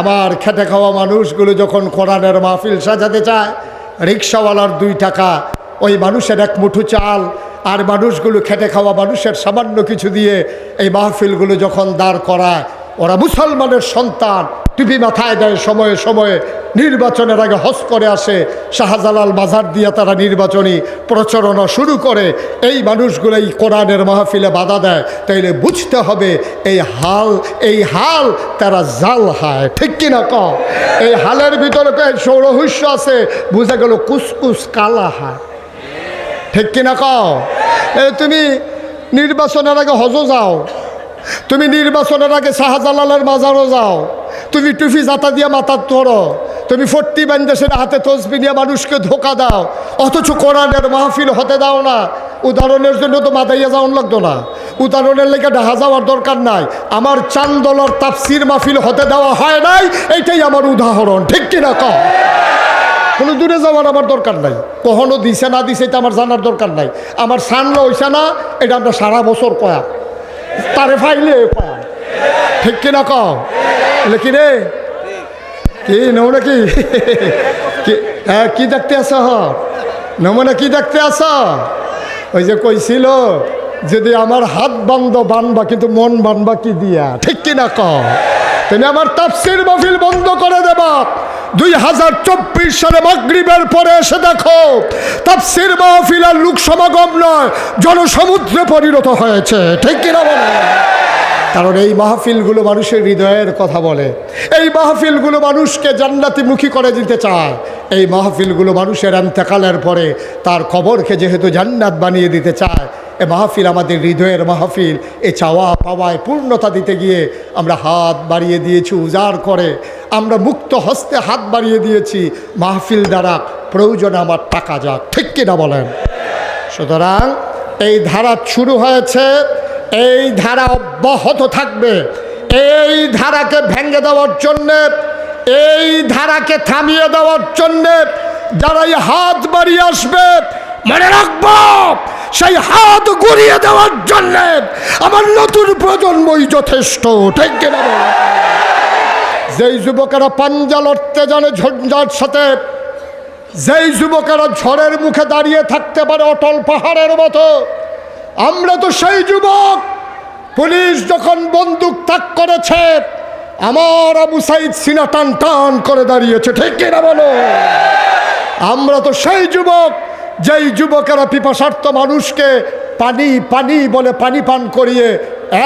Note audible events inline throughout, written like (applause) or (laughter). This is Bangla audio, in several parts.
আমার খেটে খাওয়া মানুষগুলো যখন কোরআনের মাহফিল সাজাতে চায়, রিক্সাওয়ালার দুই টাকা, ওই মানুষের এক মুঠু চাল, আর মানুষগুলো খেটে খাওয়া মানুষের সামান্য কিছু দিয়ে এই মাহফিলগুলো যখন দাঁড় করায়, ওরা মুসলমানের সন্তান। টুপি মাথায় দেয় সময়ে সময়ে। নির্বাচনের আগে হস করে আসে শাহজালাল বাজার দিয়ে তারা নির্বাচনী প্রচারণা শুরু করে। এই মানুষগুলো এই কোরআনের মাহফিলে বাধা দেয়। তাইলে বুঝতে হবে এই হাল এই হাল তারা জাল হায় ঠিক কিনা ক এই হালের ভিতরে সৌরহস্য আছে। বুঝা গেল কুসকুস কালা হায় ঠিক কিনা কও? এই তুমি নির্বাচনের আগে হজ যাও। তুমি নির্বাচনের আগে শাহজালালের মাজারও যাও। তুমি টুফি জাতা দিয়ে মাথার ধরো। তুমি ফর্টি ব্যান্ডেসের হাতে তসবি নিয়ে মানুষকে ধোকা দাও। অথচ কোরআনের মাহফিল হতে দাও না। উদাহরণের জন্য তো মাথাইয়া যাওয়ান লাগতো না। উদাহরণের লেগে ঢাহা যাওয়ার দরকার নাই। আমার চান্দলার তাপসির মাহফিল হতে দেওয়া হয় নাই, এইটাই আমার উদাহরণ। ঠিক কিনা কও? কোনো দূরে যাওয়ার আমার দরকার নাই। কখনো দিছে না দিছে, এটা আমার জানার দরকার নাই। আমার সানলো হইছে না, এটা আমরা সারা বছর কয়া। তারে ফাইলে কয়া। ঠিক কিনা কও? বলে কি রে কি, নমুনা কি? কি- হ্যাঁ কি দেখতে আস নমুনা কি দেখতে আস ওই যে কইছিল, যদি আমার হাত বান্ধ, বানবা, কিন্তু মন বানবা কি দিয়া? ঠিক কিনা কও? তুমি আমার তাফসির মাহফিল বন্ধ করে দেবা দুই হাজার চব্বিশ সালে মাগরিবের পরে এসে দেখো, তাফসির মাহফিল আর লোক সমাগম নয়, জনসমুদ্রে পরিণত হয়েছে। ঠিক কিনা বলে? কারণ এই মাহফিলগুলো মানুষের হৃদয়ের কথা বলে। এই মাহফিলগুলো মানুষকে জান্নাতিমুখী করে দিতে চায়। এই মাহফিলগুলো মানুষের এন্তেকালের পরে তার কবরকে যেহেতু জান্নাত বানিয়ে দিতে চায়, এ মাহফিল আমাদের হৃদয়ের মাহফিল। এ চাওয়া পাওয়ায় পূর্ণতা দিতে গিয়ে আমরা হাত বাড়িয়ে দিয়েছি, উজাড় করে। আমরা মুক্ত হস্তে হাত বাড়িয়ে দিয়েছি। মাহফিল দ্বারা প্রয়োজনে আমার টাকা যাক ঠিক কিনা বলেন? সুতরাং এই ধারা শুরু হয়েছে এই ধারা অব্যাহত থাকবে। এই ধারাকে ভেঙে দেওয়ার জন্যে, এই ধারাকে থামিয়ে দেওয়ার জন্যে যারা এই হাত বাড়িয়ে আসবে, মনে রাখব, সেই হাত গড়িয়ে দেওয়ার জন্যে আমার নতুন প্রজন্মই যথেষ্ট, ঠিক যেই যুবকেরা পাঞ্জা লড়তে জানে ঝঞ্ঝার সাথে, যেই যুবকেরা ঝড়ের মুখে দাঁড়িয়ে থাকতে পারে অটল পাহাড়ের মতো আমরা তো সেই যুবক। পুলিশ যখন বন্দুক তাক করেছে, আমার আবু সাইদ সিনা টান টান করে দাঁড়িয়েছে, ঠিক কিনা বলো? আমরা তো সেই যুবক, যেই যুবকেরা পিপাসার্থ মানুষকে পানি পানি বলে পানি পান করিয়ে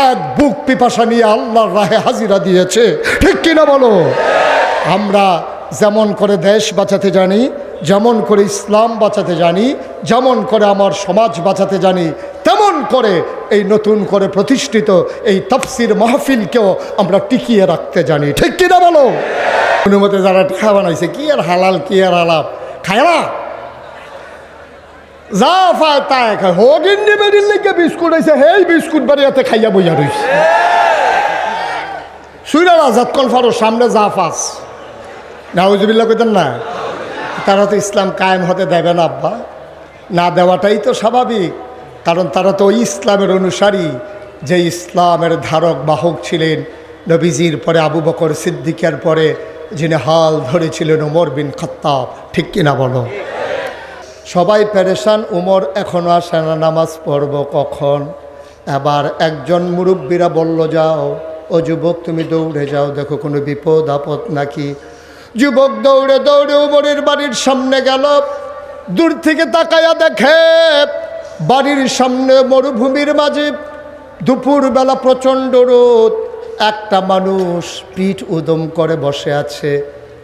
এক বুক পিপাসা নিয়ে আল্লাহর রাহে হাজিরা দিয়েছে, ঠিক কিনা বলো? আমরা যেমন করে দেশ বাঁচাতে জানি যেমন করে ইসলাম বাঁচাতে জানি, যেমন করে আমার সমাজ বাঁচাতে জানি, তেমন করে এই নতুন করে প্রতিষ্ঠিত এই তফসির মাহফিলকেও আমরা টিকিয়ে রাখতে জানি। ঠিক কিনা বলো? অনুমতে যারা ঠেকা বানাইছে, কি আর হালাল, কি আর আলাপ? খায় না? যা পায় তাই খায়। হোগিন নিবেদিন লিখে বিস্কুট হয়েছে হেই বিস্কুট বাড়িয়াতে খাইয়া বইয়া রইছে। শুইলা আজাদ কনফারোর সামনে যা পাস। নাউজুবিল্লা কইতেন না? তারা তো ইসলাম কায়েম হতে দেবে না, আব্বা। না দেওয়াটাই তো স্বাভাবিক, কারণ তারা তো ওই ইসলামের অনুসারী যে ইসলামের ধারক, বাহক ছিলেন নবীজির পরে, আবু বকর সিদ্দিকের পরে, যিনি হাল ধরেছিলেন ওমর বিন খত্তাব। ঠিক কিনা বলো? সবাই প্যারেশান উমর এখনও আসে না, নামাজ পড়ব কখন? এবার একজন মুরব্বীরা বলল, যাও, ও যুবক, তুমি দৌড়ে যাও, দেখো কোনো বিপদ আপদ নাকি? যুবক দৌড়ে দৌড়ে উমরের বাড়ির সামনে গেল। দূর থেকে তাকায়া দেখে, বাড়ির সামনে মরুভূমির মাঝে দুপুরবেলা প্রচণ্ড রোদ। একটা মানুষ পিঠ উদম করে বসে আছে।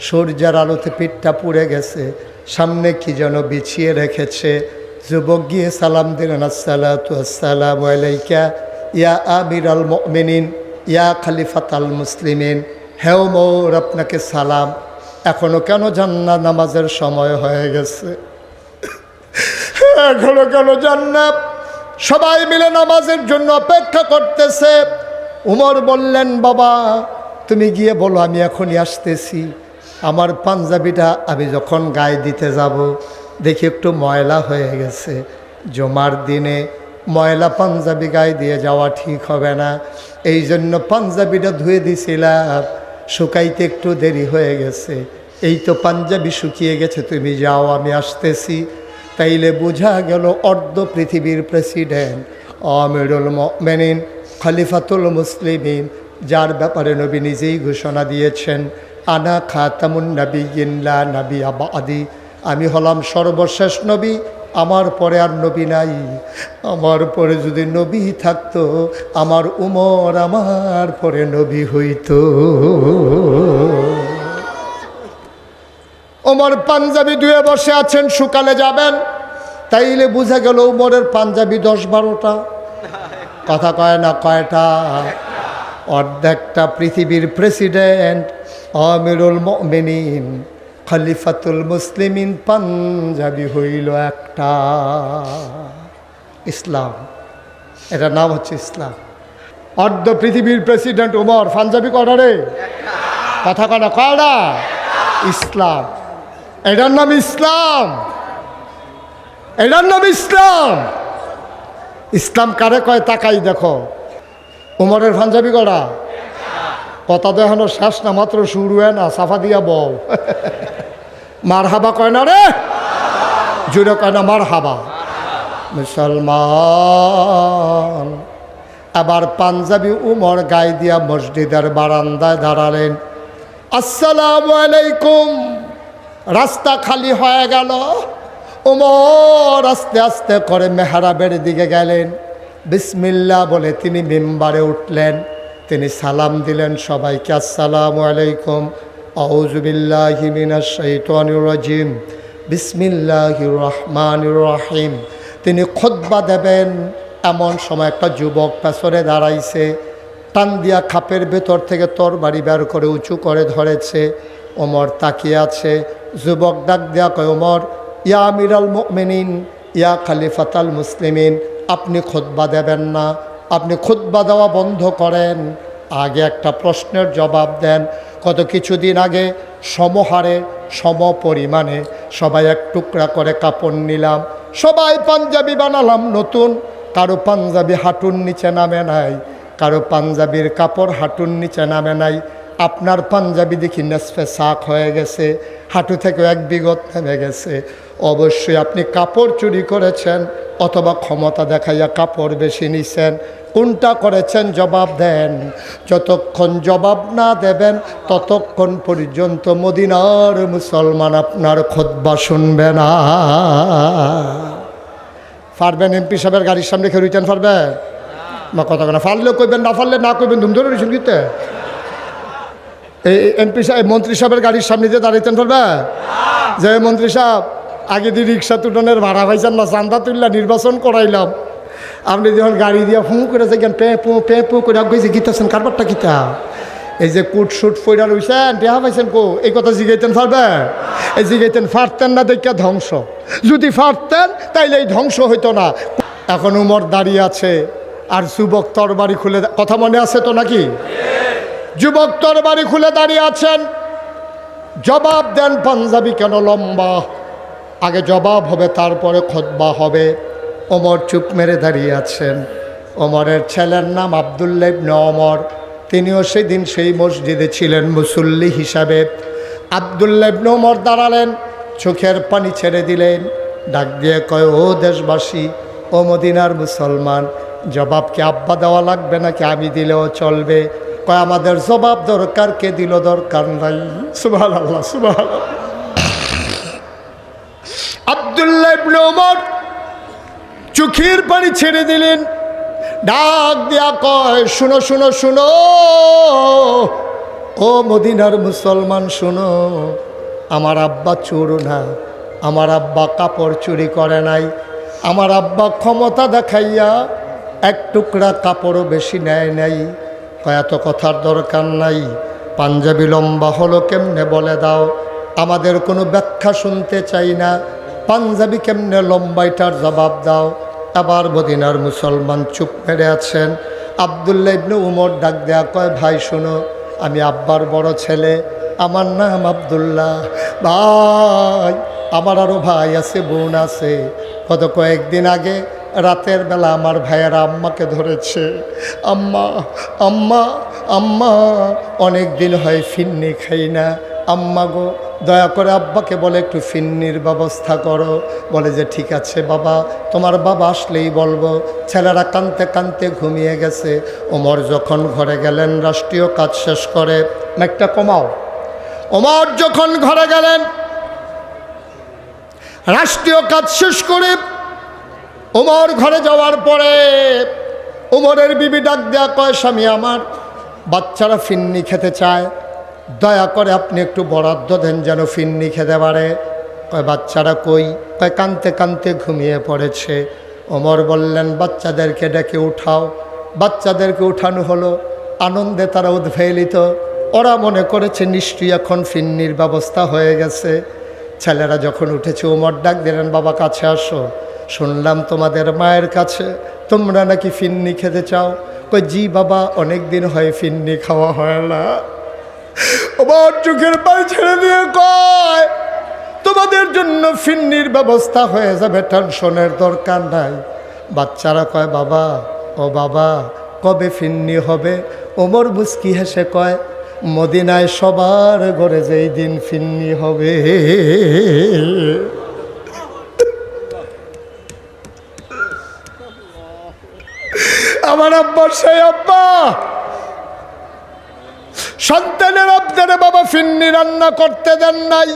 সূর্যের আলোতে পিঠটা পুড়ে গেছে। সামনে কি যেন বিছিয়ে রেখেছে। যুবক গিয়ে সালাম দিলেন আসসালাম আলাইকা, ইয়া আমির আল মিনিন ইয়া খালিফাত আল মুসলিমিন। হেও মৌর, আপনাকে সালাম। এখনও কেন জান্না নামাজের সময় হয়ে গেছে? এখনও কেন জান্নাত? সবাই মিলে নামাজের জন্য অপেক্ষা করতেছে। উমর বললেন, বাবা, তুমি গিয়ে বলো, আমি এখনই আসতেছি। আমার পাঞ্জাবিটা আমি যখন গায়ে দিতে যাব, দেখি একটু ময়লা হয়ে গেছে। জমার দিনে ময়লা পাঞ্জাবি গায়ে দিয়ে যাওয়া ঠিক হবে না। এই জন্য পাঞ্জাবিটা ধুয়ে দিছিলাম। শুকাইতে একটু দেরি হয়ে গেছে। এই তো পাঞ্জাবি শুকিয়ে গেছে, তুমি যাও, আমি আসতেছি। তাইলে বোঝা গেল অর্ধ পৃথিবীর প্রেসিডেন্ট। আমিরুল মেনিন খলিফাতুল মুসলিমিন, যার ব্যাপারে নবী নিজেই ঘোষণা দিয়েছেন, আনা খাতামুন নবী ইল্লা নবী আবাদি আমি হলাম সর্বশেষ নবী আমার পরে আর নবী নাই। আমার পরে যদি নবী থাকতো, আমার উমর আমার পরে নবী হইতো। ওমর পাঞ্জাবি ধুয়ে বসে আছেন সকালে যাবেন। তাইলে বুঝা গেল উমরের পাঞ্জাবি দশ বারোটা। কথা কয় না কয়টা? অর্ধেকটা পৃথিবীর প্রেসিডেন্ট, আমিরুল মিনিন খলিফাতুল মুসলিমিন পাঞ্জাবি হইল একটা। ইসলাম। এটার নাম হচ্ছে ইসলাম। অর্ধ পৃথিবীর প্রেসিডেন্ট উমর, পাঞ্জাবি কটা রে? কথা কটা কয়টা? ইসলাম। এটার নাম ইসলাম। এটার নাম ইসলাম। ইসলাম কারে কয়, তাকাই দেখো। উমরের পাঞ্জাবি করা কথা তো এখনও শেষ না, মাত্র শুরু হয় না সাফা দিয়া বউ (laughs) মার হাবা কয় না রে? জুড়ে কয় না মার হাবা মুসলমান, আবার পাঞ্জাবি উমর গায়ে দিয়া মসজিদের বারান্দায় দাঁড়ালেন। আসসালাম আলাইকুম। রাস্তা খালি হয়ে গেল। উমর আস্তে আস্তে করে মেহরাবের দিকে গেলেন। বিসমিল্লা বলে তিনি মেম্বারে উঠলেন। তিনি সালাম দিলেন সবাইকে, আসসালামু আলাইকুম। আউজুবিল্লাহিমিনাশাইতানির বিসমিল্লাহির রহমানির রহিম। তিনি খোদ্বা দেবেন। এমন সময় একটা যুবক পেছনে দাঁড়াইছে, টান দিয়া খাপের ভেতর থেকে তোর বাড়ি বের করে উঁচু করে ধরেছে। ওমর তাকিয়ে আছে। যুবক ডাক দিয়া কয়, ওমর, ইয়া আমিরাল মেনিন ইয়া খালিফাতাল মুসলিমিন, আপনি খোদবা দেবেন না। আপনি খুতবা দেওয়া বন্ধ করেন, আগে একটা প্রশ্নের জবাব দেন। কত কিছুদিন আগে সমহারে সম পরিমাণে সবাই এক টুকরা করে কাপড় নিলাম। সবাই পাঞ্জাবি বানালাম নতুন, কারও পাঞ্জাবি হাঁটুর নিচে নামে নাই, কারও পাঞ্জাবির কাপড় হাঁটুর নিচে নামে নাই। আপনার পাঞ্জাবি দেখি নেসফে শাক হয়ে গেছে, হাঁটু থেকে এক বিগত নেমে গেছে। অবশ্যই আপনি কাপড় চুরি করেছেন অথবা ক্ষমতা দেখাইয়া কাপড় বেশি নিছেন, কোনটা করেছেন জবাব দেন। যতক্ষণ জবাব না দেবেন, ততক্ষণ পর্যন্ত মদিনার মুসলমান আপনার খোদবা শুনবে না। পারবেন এমপি সাহেবের গাড়ির সামনে খেয়ে রিটার্ন পারবে না কথা না, ফারলেও কইবেন, না ফারলে না কইবেন, ধুম ধরে রিসুন গীতে এই এমপি সাহেব, মন্ত্রী সাহেবের গাড়ির সামনে দিয়ে দাঁড়াইতেন পারবে যে মন্ত্রী সাহেব আগে দিয়ে রিক্সা তুটনের ভাড়া পাইছেন না, চান্দা তুললা, নির্বাচন করাইলাম। আপনি যখন গাড়ি দিয়ে ফু করে দেখেন পে পু পে পু করে গেছে, গীতাছেন, কারবারটা গীতা? এই যে কুট শুট ফইরা রইছেন দেহা পাইছেন কো? এই কথা জিগাইতেন পারবে এই জিগাইতেন, ফারতেন না দেখা ধ্বংস। যদি ফারতেন, তাইলে এই ধ্বংস হইতো না। এখন উমর দাঁড়িয়ে আছে, আর যুবক তরবারি খুলে কথা মনে আছে তো নাকি? যুবক তরবারি খুলে দাঁড়িয়ে আছেন। জবাব দেন পাঞ্জাবি কেন লম্বা? আগে জবাব হবে, তারপরে খোদবা হবে। ওমর চুপ মেরে দাঁড়িয়ে আছেন। ওমরের ছেলের নাম আবদুল্লা ইবনে ওমর। তিনিও সেদিন সেই মসজিদে ছিলেন মুসল্লি হিসাবে। আবদুল্লা ইবনে ওমর দাঁড়ালেন, চোখের পানি ছেড়ে দিলেন। ডাক দিয়ে কয়, ও দেশবাসী, ও মদিনার মুসলমান জবাবকে আব্বা দেওয়া লাগবে নাকি আমি দিলেও চলবে? কয়, আমাদের জবাব দরকার, কে দিল দরকার নাই? সুবাহ আল্লাহ সুবাহ আবদুল্লাহ ইবনে ওমর চোখের পানি ছেড়ে দিলেন। ডাক দিয়া কয়, শুনো শুনো শুনো। ও মদিনার মুসলমান, শুনো। আমার আব্বা চোর না। আমার আব্বা কাপড় চুরি করে নাই। আমার আব্বা ক্ষমতা দেখাইয়া এক টুকরা কাপড়ও বেশি নেয় নাই। এত কথার দরকার নাই। পাঞ্জাবি লম্বা হলো কেমনে বলে দাও? আমাদের কোনো ব্যাখ্যা শুনতে চাই না। পাঞ্জাবি কেমনে লম্বাইটার জবাব দাও? আবার মদিনার মুসলমান চুপ মেরে আছেন। আবদুল্লা ইবনে উমর ডাক দেয়া কয়, ভাই, শোনো, আমি আব্বার বড় ছেলে। আমার নাম আবদুল্লাহ। ভাই, আমার আরও ভাই আছে, বোন আছে। গত কয়েকদিন আগে রাতের বেলা আমার ভাইয়েরা আম্মাকে ধরেছে। আম্মা আম্মা আম্মা, অনেক দিন হয় ফিন্নি খাই না। আম্মা গো দয়া করে আব্বাকে বলে একটু ফিন্নির ব্যবস্থা করো। বলে যে, ঠিক আছে বাবা, তোমার বাবা আসলেই বলব। ছেলেরা কানতে কানতে ঘুমিয়ে গেছে। ওমর যখন ঘরে গেলেন, রাষ্ট্রীয় কাজ শেষ করে একটা কমাও। ওমর যখন ঘরে গেলেন, রাষ্ট্রীয় কাজ শেষ করে, ওমর ঘরে যাওয়ার পরে, ওমরের বিবি ডাক দেয়া কয়, স্বামী আমার, বাচ্চারা ফিন্নি খেতে চায়। দয়া করে আপনি একটু বরাদ্দ দেন যেন ফিন্নি খেতে পারে। কয়, বাচ্চারা কই? কয়, কানতে কানতে ঘুমিয়ে পড়েছে। ওমর বললেন, বাচ্চাদেরকে ডেকে উঠাও। বাচ্চাদেরকে উঠানো হলো। আনন্দে তারা উদ্ভেলিত ওরা মনে করেছে, নিশ্চয়ই এখন ফিন্নির ব্যবস্থা হয়ে গেছে। ছেলেরা যখন উঠেছে, ওমর ডাক দিলেন, বাবা, কাছে আসো। শুনলাম তোমাদের মায়ের কাছে। তোমরা নাকি ফিন্নি খেতে চাও? কই জি বাবা অনেক দিন হয় ফিন্নি খাওয়া হয় না। ওমর চোখের পাল ছেড়ে দিয়ে কয়, তোমাদের জন্য ফিন্নির ব্যবস্থা হয়ে যাবে, টেনশনের দরকার নাই। বাচ্চারা কয়, বাবা, ও বাবা, কবে ফিন্নি হবে? ওমর মুস্কি হেসে কয়, মদিনায় সবার ঘরে যেই দিন ফিন্নি হবে। আমার আব্বার সেই আব্বা সন্তানের আবদারে বাবা ফিন্নি রান্না করতে দেন নাই।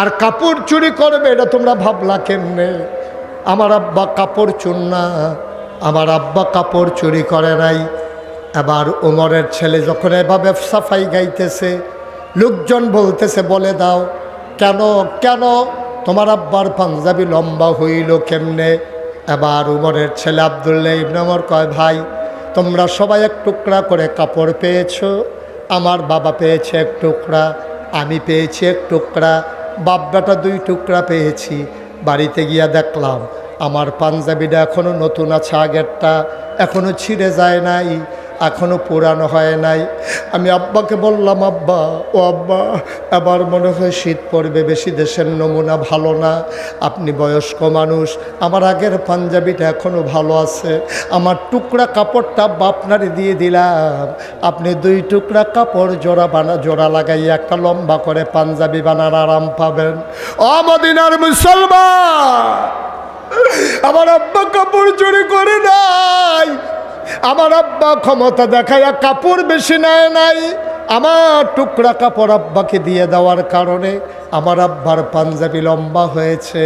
আর কাপড় চুরি করবে, এটা তোমরা ভাবলা কেমনে? আমার আব্বা কাপড় চুর না, আমার আব্বা কাপড় চুরি করে নাই। এবার ওমরের ছেলে যখন এভাবে সাফাই গাইতেছে, লোকজন বলতেছে, বলে দাও, কেন কেন তোমার আব্বার পাঞ্জাবি লম্বা হইল কেমনে? এবার উমরের ছেলে আবদুল্লাহ ইবনে ওমর কয়, ভাই, তোমরা সবাই এক টুকরা করে কাপড় পেয়েছ আমার বাবা পেয়েছে এক টুকরা, আমি পেয়েছি এক টুকরা বাবাটা দুই টুকরা পেয়েছি। বাড়িতে গিয়া দেখলাম, আমার পাঞ্জাবিটা এখনও নতুন আছে আগেরটা এখনও ছিঁড়ে যায় নাই। এখনও পুরানো হয় নাই। আমি আব্বাকে বললাম, আব্বা, ও আব্বা এবার মনে হয় শীত পড়বে বেশি, দেশের নমুনা ভালো না। আপনি বয়স্ক মানুষ, আমার আগের পাঞ্জাবিটা এখনও ভালো আছে। আমার টুকরা কাপড়টা আব্বা আপনারে দিয়ে দিলাম। আপনি দুই টুকরা কাপড় জোড়া বানা, জোড়া লাগাইয়া একটা লম্বা করে পাঞ্জাবি বানার আরাম পাবেন। ও মদিনার মুসলমান, আমার আব্বা কাপড় চুরি করে নাই। আমার আব্বা ক্ষমতা দেখায় কাপড় বেশি নেয় নাই। আমার টুকরা কাপড় আব্বাকে দিয়ে দেওয়ার কারণে আমার আব্বার পাঞ্জাবি লম্বা হয়েছে।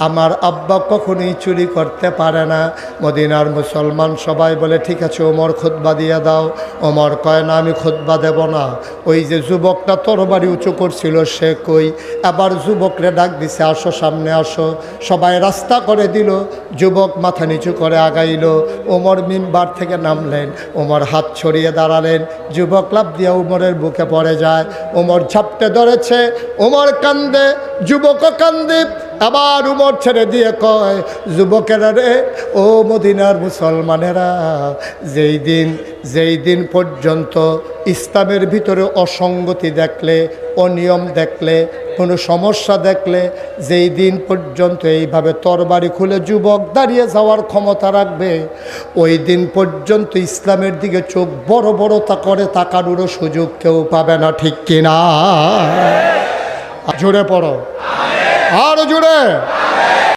আমার আব্বা কখনোই চুরি করতে পারে না। মদিনার মুসলমান সবাই বলে, ঠিক আছে, ওমর খুতবা দিয়ে দাও। ওমর কয়, না, আমি খুতবা দেব না। ওই যে যুবকটা তরবারি উঁচু করছিল, সে কই? আবার যুবকরে ডাক দিছে, আসো, সামনে আসো। সবাই রাস্তা করে দিল, যুবক মাথা নিচু করে আগাইল। ওমর মিম্বার থেকে নামলেন, ওমর হাত ছড়িয়ে দাঁড়ালেন। যুবক লাভ দিয়ে ওমরের বুকে পড়ে যায়। ওমর ঝাপটে ধরেছে, ওমর কান্দে, যুবকও কান্দে। আবার উমর ছেড়ে দিয়ে কয়, যুবকেরা রে, ও মদিনার মুসলমানেরা, যেই দিন যেই দিন পর্যন্ত ইসলামের ভিতরে অসঙ্গতি দেখলে, অনিয়ম দেখলে, কোনো সমস্যা দেখলে, যেই দিন পর্যন্ত এইভাবে তরবারি খুলে যুবক দাঁড়িয়ে যাওয়ার ক্ষমতা রাখবে, ওই দিন পর্যন্ত ইসলামের দিকে চোখ বড় বড় তা করে তাকানোরও সুযোগ কেউ পাবে না, ঠিক কিনা? জোরে পড়ো। আরও জোরে